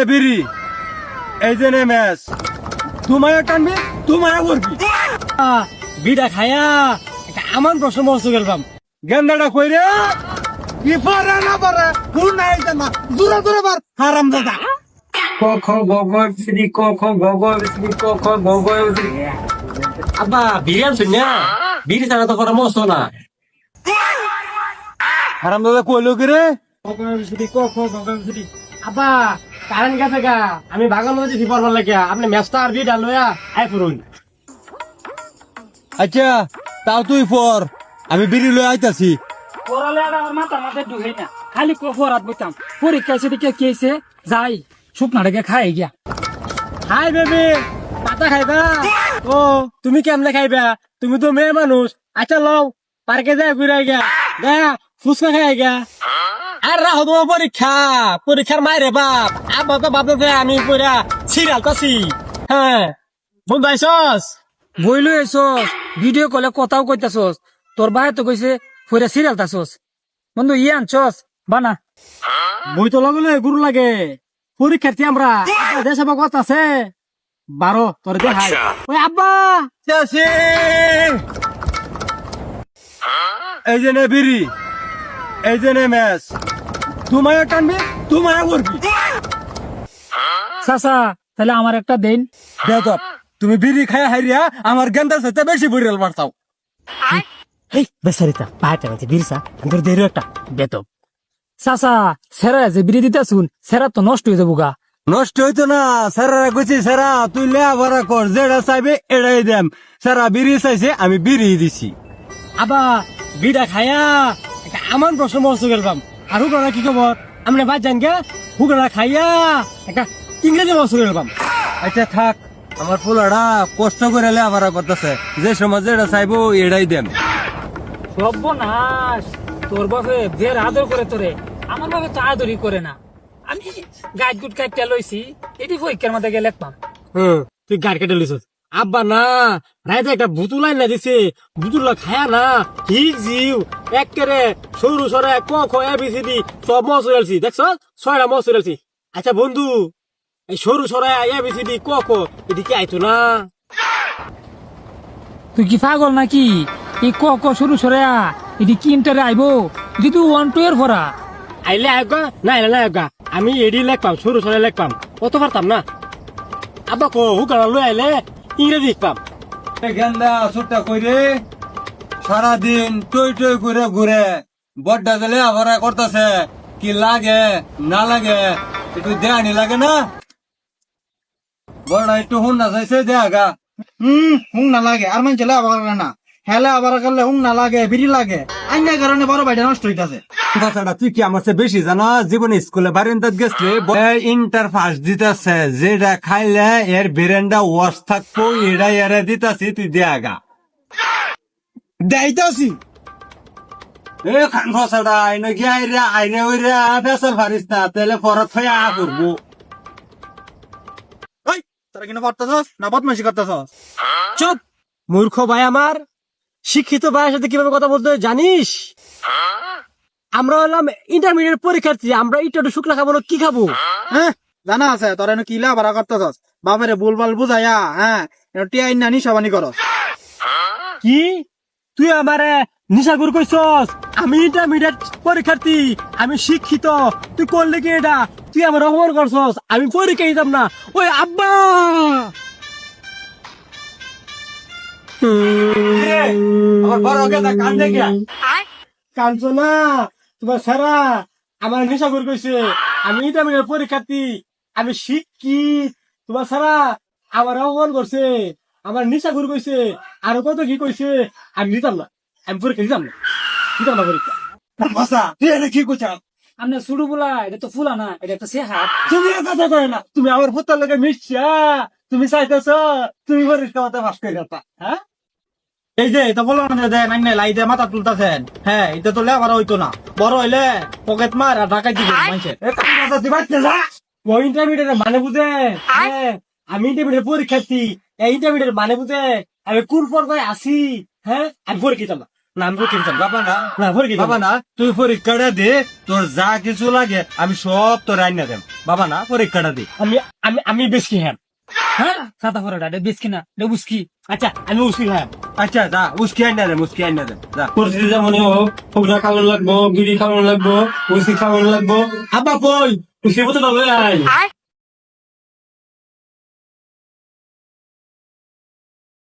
এ বিড়ি। এই যে নে ম্যাচ তোমায় টানবি তোমায় করবি বিড়া খায়া আমান প্রশ্ন মস্ত গেলাম গেন্দাটা কই রে? কি পারে না পারে? কোন নাই না। দূরে দূরে বার। হারাম দাদা। ক খ গ গ শ্রী ক খ গ গ শ্রী ক খ গ গ শ্রী আব্বা বিড়ি আনছেন না? বিড়ি ছাড়া তো করা মস্ত না। হারাম দাদা কইলো কি রে? আব্বা কারেন্ট গেছে গা। আমি বাগান মধ্যে দিতে পারবার লাগে আপনি ম্যাচটা আর বিড়া লয়া আই করুন আচ্ছা তাও তুই পর আমি বিড়ি লই আইতাছি। পড়ালে আর আমার মাথা মাথায় ঢুকে না। খালি কফরাত বইতাম। পরীক্ষা কেছে যাই শুকনাটাকে খাই গিয়া। হাই বেবি পাতা খাইবা? ও তুমি কেমনে খাইবা? তুমি তো মেয়ে মানুষ। আচ্ছা লও পার্কে যাই ঘুরে গিয়া। গা ফুচকা খাই গিয়া। আর রাহো তোমার পরীক্ষা। পরীক্ষার মায়ের বাপ। আব্বা তো বাপ দাদা আমি পুরা সিরিয়াল তাছি হ্যাঁ। বন্ধু আইসস? বইলো এসস ভিডিও কলে কথাও কইতাছস তোর ভাই তো কইছে ফুরে সিরিয়াল তাছস বন্ধু ইয়ে আনছস? বানা। বই তো লগলে গুরু লাগে। পরীক্ষার্থী আমরা। আব্বা দেশ আবার কথা আছে? বারো তোর দেখাই। ওই আব্বা! চাষি এই যে নে বিড়ি। এই যে নে ম্যাচ। তোমায় টানবি তোমায় করবি চাচা তাহলে আমার একটা দেন। বেদব তুমি বিড়ি খায়া হারিয়া আমার গেন্দার সাথে বেশি বুড়িয়াল মারতাও। এই বেসারিতা পাহাড়টা গেছে বিরসা তোর দেরি একটা। বেতব। চাচা সেরা যে বিড়ি দিতে শুন সেরা তো নষ্ট হয়ে যাব গা নষ্ট হইতো না স্যারা কইছি স্যারা তুই লে ভরা কর যেটা চাইবে এটাই দেম। স্যারা বিড়ি চাইছে আমি বিড়ি দিছি। আবা বিড়া খায়া আমান প্রশ্ন মস্ত গেলাম আর হুকরা কি খবর? আমরা বাদ জান গে হুকরা খাইয়া একটা ইংরেজি মস্ত গেলাম আচ্ছা থাক। আমার পোলাটা কষ্ট করে লে ভরা করতেছে। যে সময় যেটা চাইব এটাই দেম সর্বনাশ! তোর বাপে দের আদর করে তোরে। আমার বাপে তো আদরই করে না। আমি গাছ গুট কাটতে লইছি। এটি পরীক্ষার মধ্যে গেলে পাম হুম তুই গাড়ি কেটে লিস আব্বা না রাইতে একটা বুতুল লাইন না দিছে বুতুল খায়া না ঠিক জিও একেরে সরু সরে ক খ এ বি সি ডি সব মস হয়েছি দেখছ? ছয়টা মস আচ্ছা বন্ধু এই সরু সরে এ বি সি ডি ক খ এদিকে আইতো না। তুই কি পাগল নাকি? এই ক ক শুরু সরে এটি কি ইন্টারে আইবো? এটি তুই ওয়ান টু এর ভরা। আইলে আগা না আইলে না আগা আমি এডি লেখপাম সরু সরে লেখপাম অত পারতাম না। আব্বা কো হুকারা লই আইলে। ইংরেজি লিখপাম গেন্দা সুটটা কইরে, সারাদিন টই টই করে ঘুরে, বড্ডা দিলে ভরা করতেছে, কি লাগে, না লাগে, একটু দেয়ানি লাগে না? বড় একটু হুন না চাইছে দেয়াগা হুম হুং না লাগে, আর মান চলে আবার না। হেলে আবার করলে হুং না লাগে, বিড়ি লাগে। আইনা কারণে বড় ভাইটা নষ্ট হইতাছে। কথাটা তুই কি আমার বেশি জানো? জীবনে স্কুলে বারিন্দাত গেছলে ইন্টার ফার্স্ট দিতেছে যেটা খাইলে এর বেরেন্ডা ওয়াশ থাকব এরা এরা দিতাছি তুই দেয়াগা দেইতাছি। এ খান ফসাটা আইনে কি আইরে আইনে ওইরে ফেসল ফারিস না তাহলে পরত হয়ে আ করব। ওই তোরা কিনা পড়তাছস না বদমাশি করতাছস? চুপ। মূর্খ ভাই আমার। শিক্ষিত ভাইয়ের সাথে কীভাবে কথা বলতে হয় জানিস? আমরা হলাম ইন্টারমিডিয়েট পরীক্ষার্থী আমরা একটু একটু শুক্লা খাব কি খাব? হ্যাঁ জানা আছে তোরা এনে কিলা আবার করতাছস? বাবারে বুলবাল বুঝাইয়া হ্যাঁ টিয়া ইন্না নিশাবানি করস। কি? তুই আমারে নিশাগুর কইছস? আমি ইন্টারমিডিয়েট পরীক্ষার্থী আমি শিক্ষিত। তুই করলে কি এটা? তুই আমার অপমান করছস আমি পরীক্ষা দিতাম না। ওই আব্বা! আমার বড় গেদা কান দেখে না। তোমার সারা আমার নেশাগুর কইছে আমি ইন্টারমিডিয়েট পরীক্ষার্থী আমি শিক্ষিত। তোমার সারা আমার অপমান করছে আমার নেশাগুর কইছে আরও কত কি কইছে আমি দিতাম না আমি পরীক্ষা দিতাম না দিতাম না পরীক্ষা। ভাষা তুই এটা কি করছাস আমনে শুরু বলা এটা তো ফুলা না এটা একটা সেহাত তুমি কথা কয় না তুমি আমার পুত্র লোকে মিশছা তুমি চাইতেছ তুমি পরীক্ষা মতো পাস করে হ্যাঁ? এই যে এটা বলো না দেন আইনে লাই দে মাথা তুলতাছেন। হ্যাঁ এটা তো লেবার হইতো না। বড় হইলে পকেট মার আর ঢাকাই দিবে মানুষে এ কান কথা তুই বাচ্চা যা। ও ইন্টারমিডিয়েট মানে বুঝে? হ্যাঁ, আমি ইন্টারমিডিয়েট পরীক্ষার্থী এই ইন্টারমিডিয়েট মানে বুঝে? আমি কোন পর্যায়ে আসি। হ্যাঁ আমি পরীক্ষা দিতাম না। না আমি বাবা না। না ফকির বাবা না। তুই পরীক্ষাটা দে তোর যা কিছু লাগে আমি সব তোর আইনা দেব। বাবা না পরীক্ষাটা দে। আমি আমি আমি বেশি হ্যাঁ। হ্যাঁ সাদা ফরাটা বেশ এটা বুঝকি আচ্ছা আমি উসি হ্যাঁ। আচ্ছা দা উস্কি আইনা দে উস্কি আইনা দে। যা পরিস্থিতি যেমন হোক ফুকরা খাওয়ানো লাগবো বিড়ি খাওয়ানো লাগবো উস্কি খাওয়ানো লাগবো। আব্বা কই? উসি মতো তবে আই